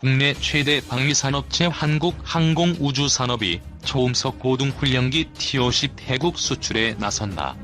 국내 최대 방위산업체 한국항공우주산업이 초음속 고등훈련기 T-50 태국 수출에 나선다.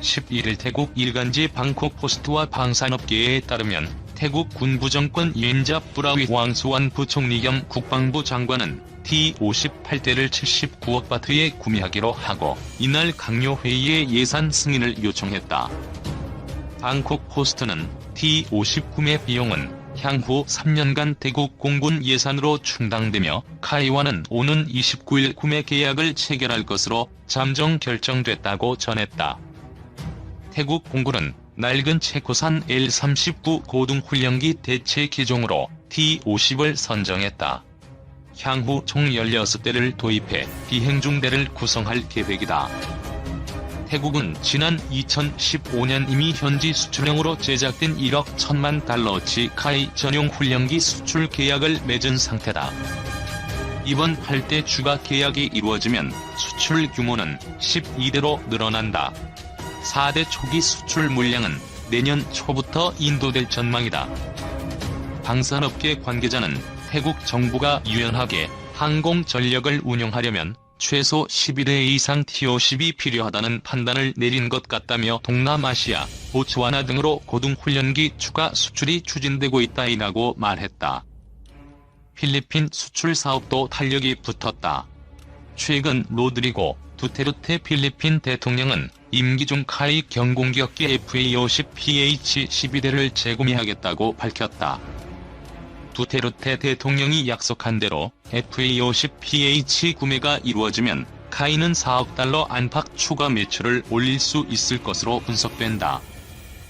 11일 태국 일간지 방콕 포스트와 방산업계에 따르면 태국 군부정권 이엔자 뿌라위 왕수완 부총리 겸 국방부 장관은 T-58대를 79억 바트에 구매하기로 하고 이날 강요회의에 예산 승인을 요청했다. 방콕 포스트는 T-50 구매 비용은 향후 3년간 태국 공군 예산으로 충당되며 카이와는 오는 29일 구매 계약을 체결할 것으로 잠정 결정됐다고 전했다. 태국 공군은 낡은 체코산 L-39 고등훈련기 대체 기종으로 T-50을 선정했다. 향후 총 16대를 도입해 비행 중대를 구성할 계획이다. 태국은 지난 2015년 이미 현지 수출형으로 제작된 1억 1천만 달러치 카이 전용 훈련기 수출 계약을 맺은 상태다. 이번 8대 추가 계약이 이루어지면 수출 규모는 12대로 늘어난다. 4대 초기 수출 물량은 내년 초부터 인도될 전망이다. 방산업계 관계자는 태국 정부가 유연하게 항공 전력을 운영하려면 최소 11회 이상 T-50이 필요하다는 판단을 내린 것 같다며 동남아시아, 보츠와나 등으로 고등훈련기 추가 수출이 추진되고 있다이라고 말했다. 필리핀 수출 사업도 탄력이 붙었다. 최근 로드리고 두테르테 필리핀 대통령은 임기 중 카이 경공격기 FA-50PH-12대를 재구매하겠다고 밝혔다. 두테르테 대통령이 약속한 대로 FA-50PH 구매가 이루어지면 카이는 4억 달러 안팎 추가 매출을 올릴 수 있을 것으로 분석된다.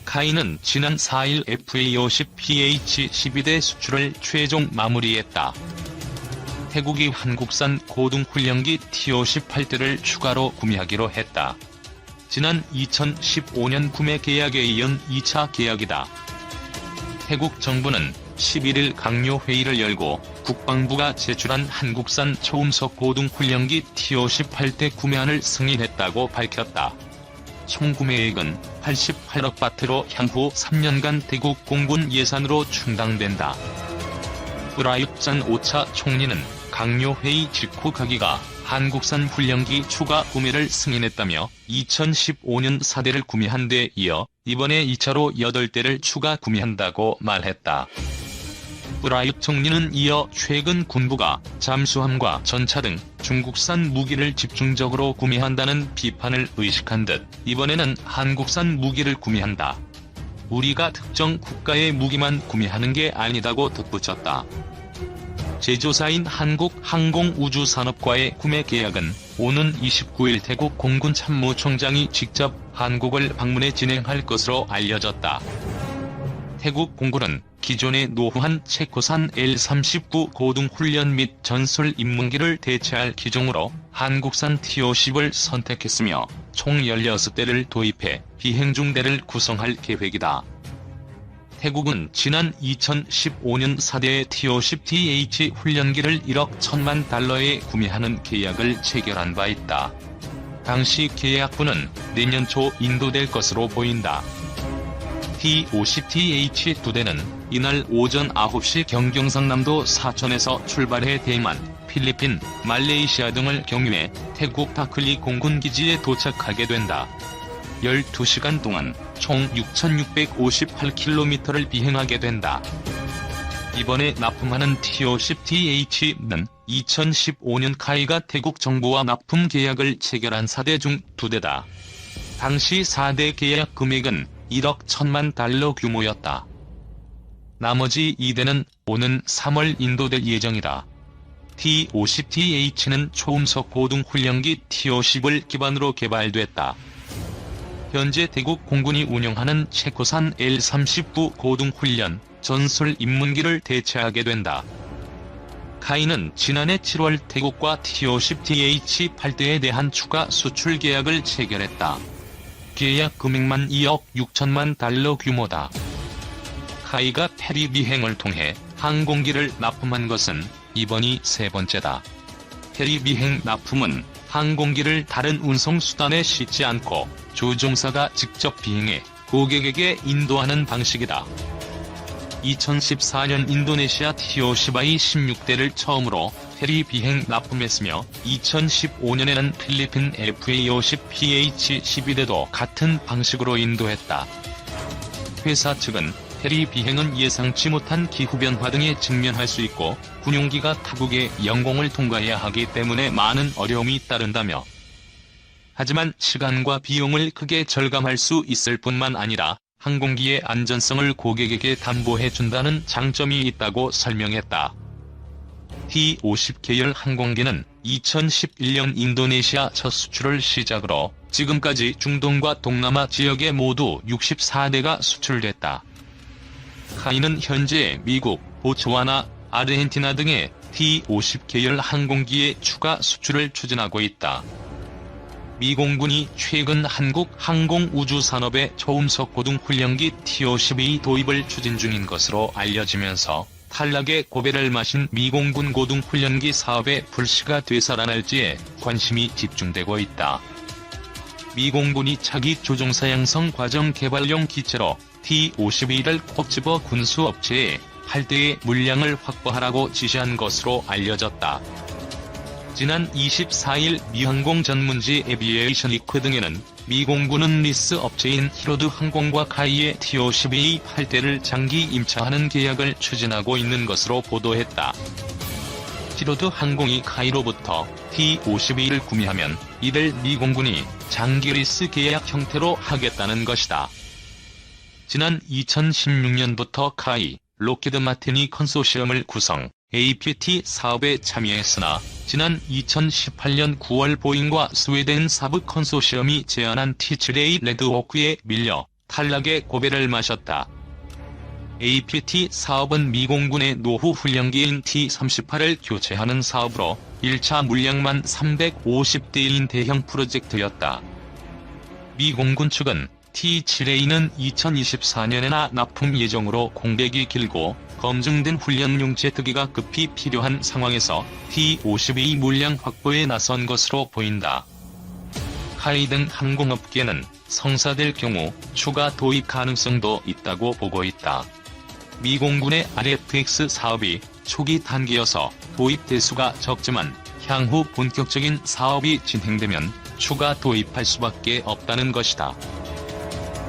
카이는 지난 4일 FA-50PH-12대 수출을 최종 마무리했다. 태국이 한국산 고등훈련기 T-58대를 추가로 구매하기로 했다. 지난 2015년 구매 계약에 이은 2차 계약이다. 태국 정부는 11일 강요회의를 열고 국방부가 제출한 한국산 초음속 고등훈련기 T-58대 구매안을 승인했다고 밝혔다. 총 구매액은 88억 바트로 향후 3년간 태국 공군 예산으로 충당된다. 프라윕잔 5차 총리는 강요회의 직후 가기가 한국산 훈련기 추가 구매를 승인했다며 2015년 4대를 구매한 데 이어 이번에 2차로 8대를 추가 구매한다고 말했다. 프라윕 총리는 이어 최근 군부가 잠수함과 전차 등 중국산 무기를 집중적으로 구매한다는 비판을 의식한 듯 이번에는 한국산 무기를 구매한다. 우리가 특정 국가의 무기만 구매하는 게 아니다고 덧붙였다. 제조사인 한국항공우주산업과의 구매 계약은 오는 29일 태국 공군 참모총장이 직접 한국을 방문해 진행할 것으로 알려졌다. 태국 공군은 기존의 노후한 체코산 L-39 고등훈련 및 전술 입문기를 대체할 기종으로 한국산 T-50을 선택했으며 총 16대를 도입해 비행 중대를 구성할 계획이다. 태국은 지난 2015년 4대 T-50TH 훈련기를 1억 1천만 달러에 구매하는 계약을 체결한 바 있다. 당시 계약분은 내년 초 인도될 것으로 보인다. T-50TH 두 대는 이날 오전 9시 경경상남도 사천에서 출발해 대만, 필리핀, 말레이시아 등을 경유해 태국 다클리 공군기지에 도착하게 된다. 12시간 동안 총 6,658km를 비행하게 된다. 이번에 납품하는 T-50TH는 2015년 카이가 태국 정부와 납품 계약을 체결한 4대 중 2대다. 당시 4대 계약 금액은 1억 1천만 달러 규모였다. 나머지 2대는 오는 3월 인도될 예정이다. T-50TH는 초음속 고등훈련기 T-50을 기반으로 개발됐다. 현재 태국 공군이 운영하는 체코산 L-39 고등훈련 전술 입문기를 대체하게 된다. 카이는 지난해 7월 태국과 T-50TH-8대에 대한 추가 수출 계약을 체결했다. 계약 금액만 2억 6천만 달러 규모다. 카이가 페리 비행을 통해 항공기를 납품한 것은 이번이 세 번째다. 페리 비행 납품은 항공기를 다른 운송수단에 싣지 않고 조종사가 직접 비행해 고객에게 인도하는 방식이다. 2014년 인도네시아 TO-10I 16대를 처음으로 해리 비행 납품했으며 2015년에는 필리핀 FA-50 PH-12대도 같은 방식으로 인도했다. 회사 측은 해리 비행은 예상치 못한 기후변화 등에 직면할 수 있고 군용기가 타국의 영공을 통과해야 하기 때문에 많은 어려움이 따른다며 하지만 시간과 비용을 크게 절감할 수 있을 뿐만 아니라 항공기의 안전성을 고객에게 담보해준다는 장점이 있다고 설명했다. T-50 계열 항공기는 2011년 인도네시아 첫 수출을 시작으로 지금까지 중동과 동남아 지역에 모두 64대가 수출됐다. 카이는 현재 미국, 보츠와나, 아르헨티나 등의 T-50 계열 항공기의 추가 수출을 추진하고 있다. 미 공군이 최근 한국 항공우주산업의 초음속 고등훈련기 T-52 도입을 추진 중인 것으로 알려지면서 탈락의 고배를 마신 미 공군 고등훈련기 사업의 불씨가 되살아날지에 관심이 집중되고 있다. 미 공군이 차기 조종사 양성 과정 개발용 기체로 T-52를 콕 집어 군수업체에 8대의 물량을 확보하라고 지시한 것으로 알려졌다. 지난 24일 미 항공 전문지 에비에이션 위크 등에는 미 공군은 리스 업체인 히로드 항공과 카이의 TO-12 8대를 장기 임차하는 계약을 추진하고 있는 것으로 보도했다. 히로드 항공이 카이로부터 T-52를 구매하면 이를 미 공군이 장기 리스 계약 형태로 하겠다는 것이다. 지난 2016년부터 카이, 로키드 마틴이 컨소시엄을 구성, APT 사업에 참여했으나 지난 2018년 9월 보잉과 스웨덴 사브 컨소시엄이 제안한 T7A 레드호크에 밀려 탈락의 고배를 마셨다. APT 사업은 미 공군의 노후 훈련기인 T-38을 교체하는 사업으로 1차 물량만 350대인 대형 프로젝트였다. 미 공군 측은 T-7A는 2024년에나 납품 예정으로 공백이 길고 검증된 훈련용 제트기가 급히 필요한 상황에서 T-52 물량 확보에 나선 것으로 보인다. 카이 등 항공업계는 성사될 경우 추가 도입 가능성도 있다고 보고 있다. 미 공군의 RFX 사업이 초기 단계여서 도입 대수가 적지만 향후 본격적인 사업이 진행되면 추가 도입할 수밖에 없다는 것이다.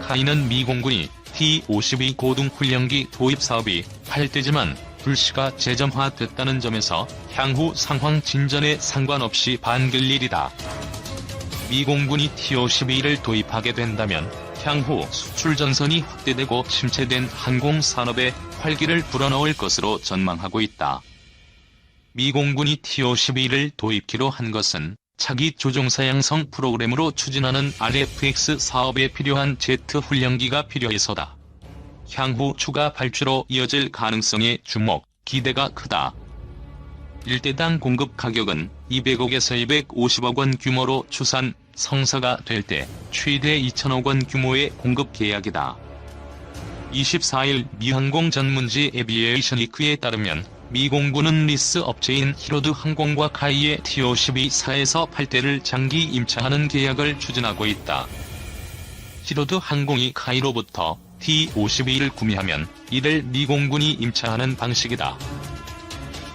카이는 미 공군이 T-52 고등훈련기 도입 사업이 8대지만 불씨가 재점화됐다는 점에서 향후 상황 진전에 상관없이 반길 일이다. 미 공군이 T-52를 도입하게 된다면 향후 수출 전선이 확대되고 침체된 항공 산업에 활기를 불어넣을 것으로 전망하고 있다. 미 공군이 T-52를 도입키로 한 것은 차기 조종사 양성 프로그램으로 추진하는 RFX 사업에 필요한 제트 훈련기가 필요해서다. 향후 추가 발주로 이어질 가능성에 주목, 기대가 크다. 일대당 공급 가격은 200억에서 250억 원 규모로 추산, 성사가 될 때 최대 2천억 원 규모의 공급 계약이다. 24일 미 항공 전문지 에비에이션 위크에 따르면 미 공군은 리스 업체인 히로드 항공과 카이의 TO-12 4에서 8대를 장기 임차하는 계약을 추진하고 있다. 히로드 항공이 카이로부터 T-52를 구매하면 이를 미 공군이 임차하는 방식이다.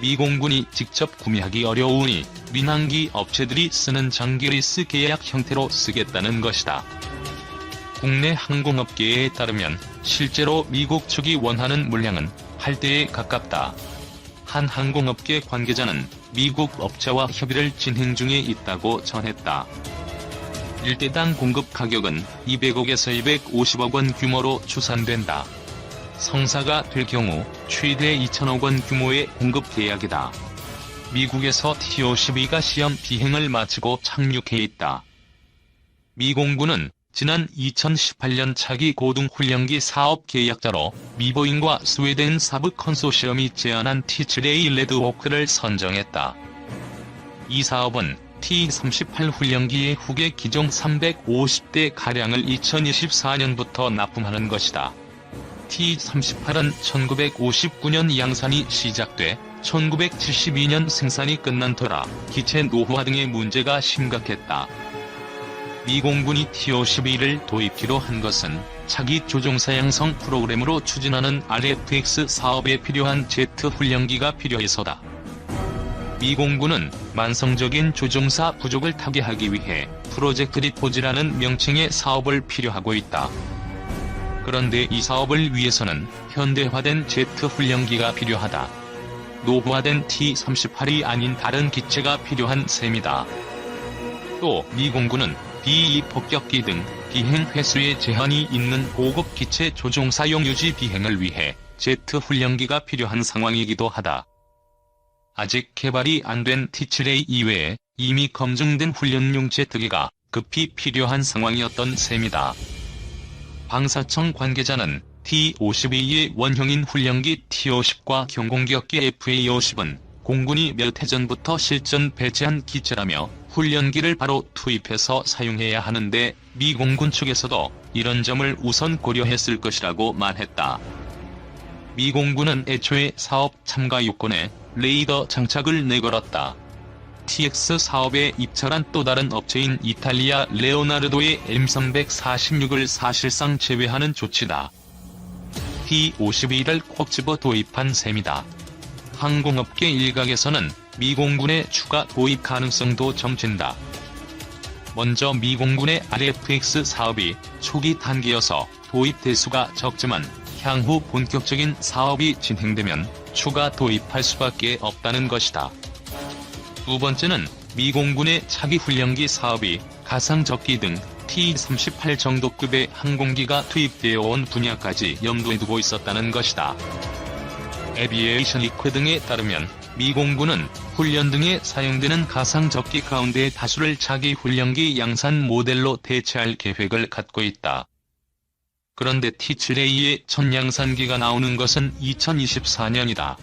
미 공군이 직접 구매하기 어려우니 민항기 업체들이 쓰는 장기 리스 계약 형태로 쓰겠다는 것이다. 국내 항공업계에 따르면 실제로 미국 측이 원하는 물량은 8대에 가깝다. 한 항공업계 관계자는 미국 업체와 협의를 진행 중에 있다고 전했다. 일대당 공급 가격은 200억에서 250억 원 규모로 추산된다. 성사가 될 경우 최대 2천억 원 규모의 공급 계약이다. 미국에서 TO-12가 시험 비행을 마치고 착륙해 있다. 미 공군은 지난 2018년 차기 고등훈련기 사업 계약자로 미보잉과 스웨덴 사브 컨소시엄이 제안한 T7A 레드호크를 선정했다. 이 사업은 T-38 훈련기의 후계 기종 350대 가량을 2024년부터 납품하는 것이다. T-38은 1959년 양산이 시작돼 1972년 생산이 끝난 터라 기체 노후화 등의 문제가 심각했다. 미 공군이 T-52를 도입키로 한 것은 차기 조종사 양성 프로그램으로 추진하는 RFX 사업에 필요한 제트 훈련기가 필요해서다. 미 공군은 만성적인 조종사 부족을 타개하기 위해 프로젝트 리포즈라는 명칭의 사업을 필요하고 있다. 그런데 이 사업을 위해서는 현대화된 제트 훈련기가 필요하다. 노후화된 T-38이 아닌 다른 기체가 필요한 셈이다. 또 미 공군은 B-2 폭격기 등 비행 횟수에 제한이 있는 고급 기체 조종사용 유지 비행을 위해 제트 훈련기가 필요한 상황이기도 하다. 아직 개발이 안된 T-7A 이외에 이미 검증된 훈련용 제트기가 급히 필요한 상황이었던 셈이다. 방사청 관계자는 T-52의 원형인 훈련기 T-50과 경공격기 FA-50은 공군이 몇 해 전부터 실전 배치한 기체라며 훈련기를 바로 투입해서 사용해야 하는데 미 공군 측에서도 이런 점을 우선 고려했을 것이라고 말했다. 미 공군은 애초에 사업 참가 요건에 레이더 장착을 내걸었다. TX 사업에 입찰한 또 다른 업체인 이탈리아 레오나르도의 M346을 사실상 제외하는 조치다. T-52를 콕 집어 도입한 셈이다. 항공업계 일각에서는 미 공군의 추가 도입 가능성도 점친다. 먼저 미 공군의 RFX 사업이 초기 단계여서 도입 대수가 적지만 향후 본격적인 사업이 진행되면 추가 도입할 수밖에 없다는 것이다. 두 번째는 미 공군의 차기 훈련기 사업이 가상적기 등 T-38 정도급의 항공기가 투입되어 온 분야까지 염두에 두고 있었다는 것이다. 에비에이션 리퀘 등에 따르면 미 공군은 훈련 등에 사용되는 가상적기 가운데 다수를 차기 훈련기 양산 모델로 대체할 계획을 갖고 있다. 그런데 T-7A의 첫 양산기가 나오는 것은 2024년이다.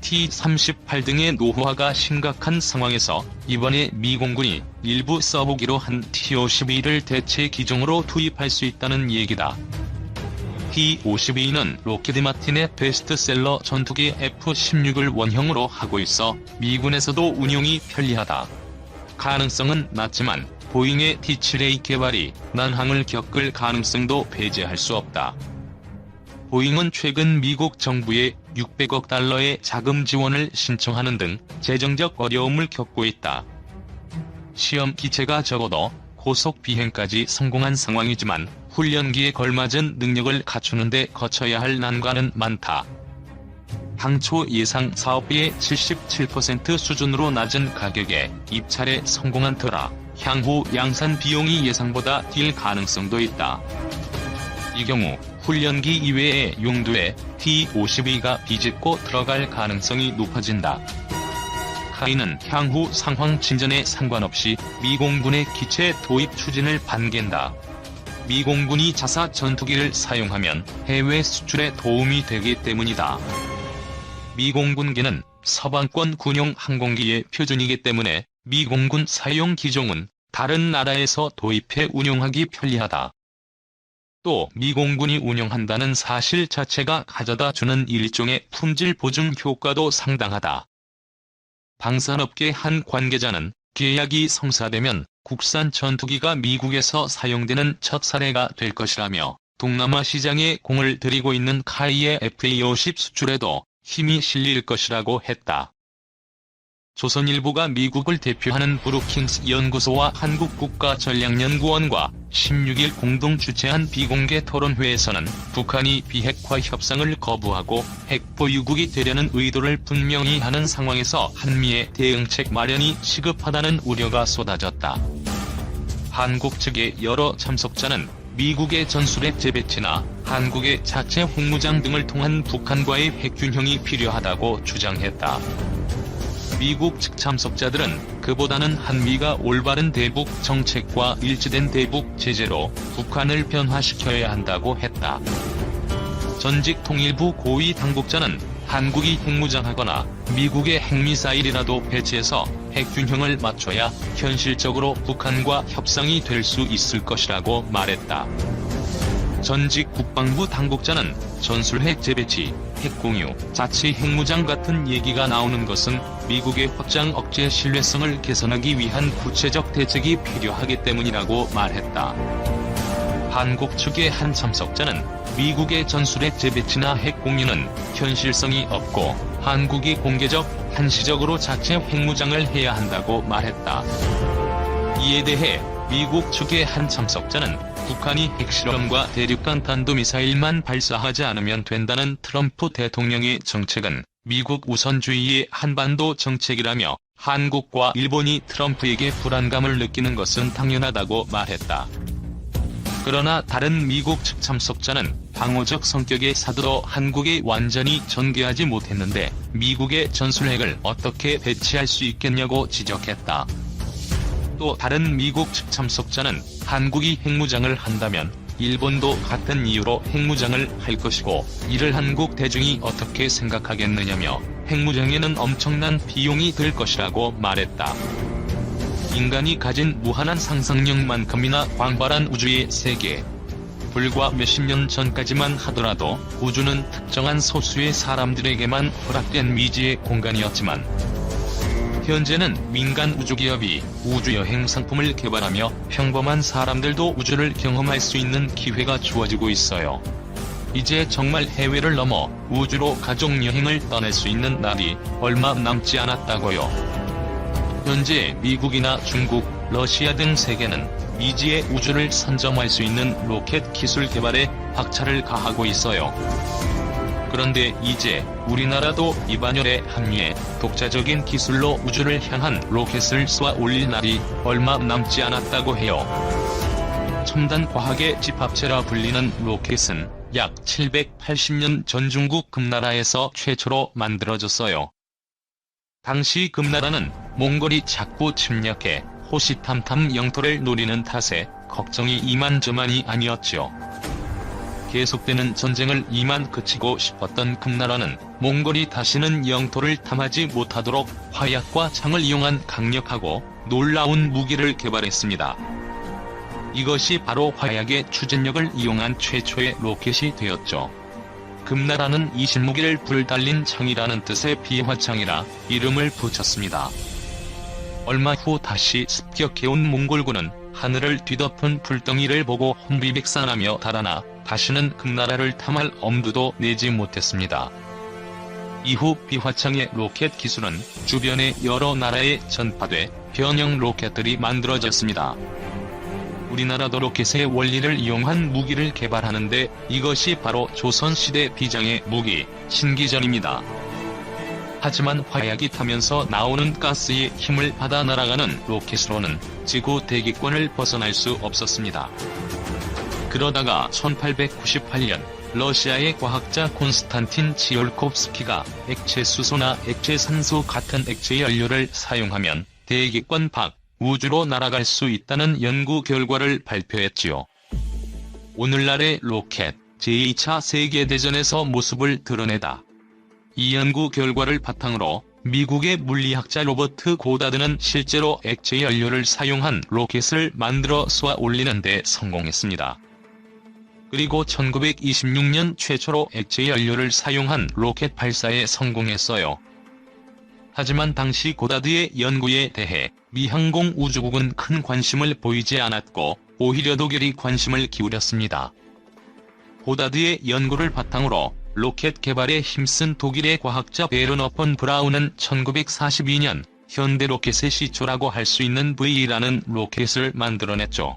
T-38 등의 노후화가 심각한 상황에서 이번에 미 공군이 일부 써보기로 한 T-52를 대체 기종으로 투입할 수 있다는 얘기다. T-52는 로키드 마틴의 베스트셀러 전투기 F-16을 원형으로 하고 있어 미군에서도 운용이 편리하다. 가능성은 낮지만 보잉의 T-7A 개발이 난항을 겪을 가능성도 배제할 수 없다. 보잉은 최근 미국 정부에 600억 달러의 자금 지원을 신청하는 등 재정적 어려움을 겪고 있다. 시험 기체가 적어도 고속 비행까지 성공한 상황이지만 훈련기에 걸맞은 능력을 갖추는데 거쳐야 할 난관은 많다. 당초 예상 사업비의 77% 수준으로 낮은 가격에 입찰에 성공한 터라 향후 양산 비용이 예상보다 뛸 가능성도 있다. 이 경우 훈련기 이외의 용도에 T-52가 비집고 들어갈 가능성이 높아진다. 카이는 향후 상황 진전에 상관없이 미공군의 기체 도입 추진을 반긴다. 미공군이 자사 전투기를 사용하면 해외 수출에 도움이 되기 때문이다. 미공군기는 서방권 군용 항공기의 표준이기 때문에 미공군 사용 기종은 다른 나라에서 도입해 운용하기 편리하다. 또 미공군이 운영한다는 사실 자체가 가져다 주는 일종의 품질 보증 효과도 상당하다. 방산업계 한 관계자는 계약이 성사되면 국산 전투기가 미국에서 사용되는 첫 사례가 될 것이라며 동남아 시장에 공을 들이고 있는 카이의 FA-50 수출에도 힘이 실릴 것이라고 했다. 조선일보가 미국을 대표하는 브루킹스 연구소와 한국국가전략연구원과 16일 공동 주최한 비공개 토론회에서는 북한이 비핵화 협상을 거부하고 핵보유국이 되려는 의도를 분명히 하는 상황에서 한미의 대응책 마련이 시급하다는 우려가 쏟아졌다. 한국 측의 여러 참석자는 미국의 전술핵 재배치나 한국의 자체 홍무장 등을 통한 북한과의 핵균형이 필요하다고 주장했다. 미국 측 참석자들은 그보다는 한미가 올바른 대북 정책과 일치된 대북 제재로 북한을 변화시켜야 한다고 했다. 전직 통일부 고위 당국자는 한국이 핵무장하거나 미국의 핵미사일이라도 배치해서 핵균형을 맞춰야 현실적으로 북한과 협상이 될 수 있을 것이라고 말했다. 전직 국방부 당국자는 전술 핵 재배치, 핵 공유, 자치 핵무장 같은 얘기가 나오는 것은 미국의 확장 억제 신뢰성을 개선하기 위한 구체적 대책이 필요하기 때문이라고 말했다. 한국 측의 한 참석자는 미국의 전술핵 재배치나 핵 공유는 현실성이 없고 한국이 공개적, 한시적으로 자체 핵무장을 해야 한다고 말했다. 이에 대해 미국 측의 한 참석자는 북한이 핵실험과 대륙간 탄도미사일만 발사하지 않으면 된다는 트럼프 대통령의 정책은 미국 우선주의의 한반도 정책이라며 한국과 일본이 트럼프에게 불안감을 느끼는 것은 당연하다고 말했다. 그러나 다른 미국 측 참석자는 방어적 성격의 사드로 한국에 완전히 전개하지 못했는데 미국의 전술핵을 어떻게 배치할 수 있겠냐고 지적했다. 또 다른 미국 측 참석자는 한국이 핵무장을 한다면 일본도 같은 이유로 핵무장을 할 것이고 이를 한국 대중이 어떻게 생각하겠느냐며 핵무장에는 엄청난 비용이 들 것이라고 말했다. 인간이 가진 무한한 상상력만큼이나 광활한 우주의 세계. 불과 몇십 년 전까지만 하더라도 우주는 특정한 소수의 사람들에게만 허락된 미지의 공간이었지만 현재는 민간 우주기업이 우주여행 상품을 개발하며 평범한 사람들도 우주를 경험할 수 있는 기회가 주어지고 있어요. 이제 정말 해외를 넘어 우주로 가족여행을 떠날 수 있는 날이 얼마 남지 않았다고요. 현재 미국이나 중국, 러시아 등 세계는 미지의 우주를 선점할 수 있는 로켓 기술 개발에 박차를 가하고 있어요. 그런데 이제 우리나라도 이반열에 합류해 독자적인 기술로 우주를 향한 로켓을 쏘아 올릴 날이 얼마 남지 않았다고 해요. 첨단 과학의 집합체라 불리는 로켓은 약 780년 전 중국 금나라에서 최초로 만들어졌어요. 당시 금나라는 몽골이 자꾸 침략해 호시탐탐 영토를 노리는 탓에 걱정이 이만저만이 아니었죠. 계속되는 전쟁을 이만 그치고 싶었던 금나라는 몽골이 다시는 영토를 탐하지 못하도록 화약과 창을 이용한 강력하고 놀라운 무기를 개발했습니다. 이것이 바로 화약의 추진력을 이용한 최초의 로켓이 되었죠. 금나라는 이 신무기를 불 달린 창이라는 뜻의 비화창이라 이름을 붙였습니다. 얼마 후 다시 습격해온 몽골군은 하늘을 뒤덮은 불덩이를 보고 혼비백산하며 달아나 다시는 금나라를 탐할 엄두도 내지 못했습니다. 이후 비화창의 로켓 기술은 주변의 여러 나라에 전파돼 변형 로켓들이 만들어졌습니다. 우리나라도 로켓의 원리를 이용한 무기를 개발하는데 이것이 바로 조선시대 비장의 무기, 신기전입니다. 하지만 화약이 타면서 나오는 가스의 힘을 받아 날아가는 로켓으로는 지구 대기권을 벗어날 수 없었습니다. 그러다가 1898년 러시아의 과학자 콘스탄틴 치올콥스키가 액체 수소나 액체 산소 같은 액체 연료를 사용하면 대기권 밖 우주로 날아갈 수 있다는 연구 결과를 발표했지요. 오늘날의 로켓 제2차 세계대전에서 모습을 드러내다. 이 연구 결과를 바탕으로 미국의 물리학자 로버트 고다드는 실제로 액체 연료를 사용한 로켓을 만들어 쏘아 올리는 데 성공했습니다. 그리고 1926년 최초로 액체 연료를 사용한 로켓 발사에 성공했어요. 하지만 당시 고다드의 연구에 대해 미 항공 우주국은 큰 관심을 보이지 않았고 오히려 독일이 관심을 기울였습니다. 고다드의 연구를 바탕으로 로켓 개발에 힘쓴 독일의 과학자 베르너 폰 브라운은 1942년 현대 로켓의 시초라고 할 수 있는 V라는 로켓을 만들어냈죠.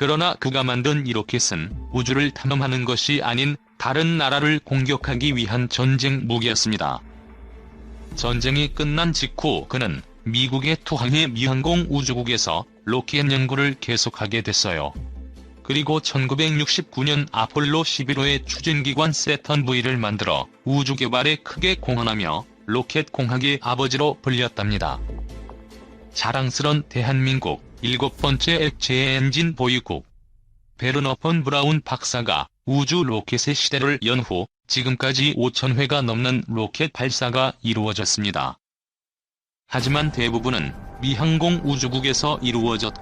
그러나 그가 만든 이 로켓은 우주를 탐험하는 것이 아닌 다른 나라를 공격하기 위한 전쟁 무기였습니다. 전쟁이 끝난 직후 그는 미국의 투항해 미항공 우주국에서 로켓 연구를 계속하게 됐어요. 그리고 1969년 아폴로 11호의 추진기관 세턴 V를 만들어 우주 개발에 크게 공헌하며 로켓 공학의 아버지로 불렸답니다. 자랑스런 대한민국 일곱 번째 액체 엔진 보유국 베르너 폰 브라운 박사가 우주 로켓의 시대를 연 후 지금까지 5천회가 넘는 로켓 발사가 이루어졌습니다. 하지만 대부분은 미 항공 우주국에서 이루어졌고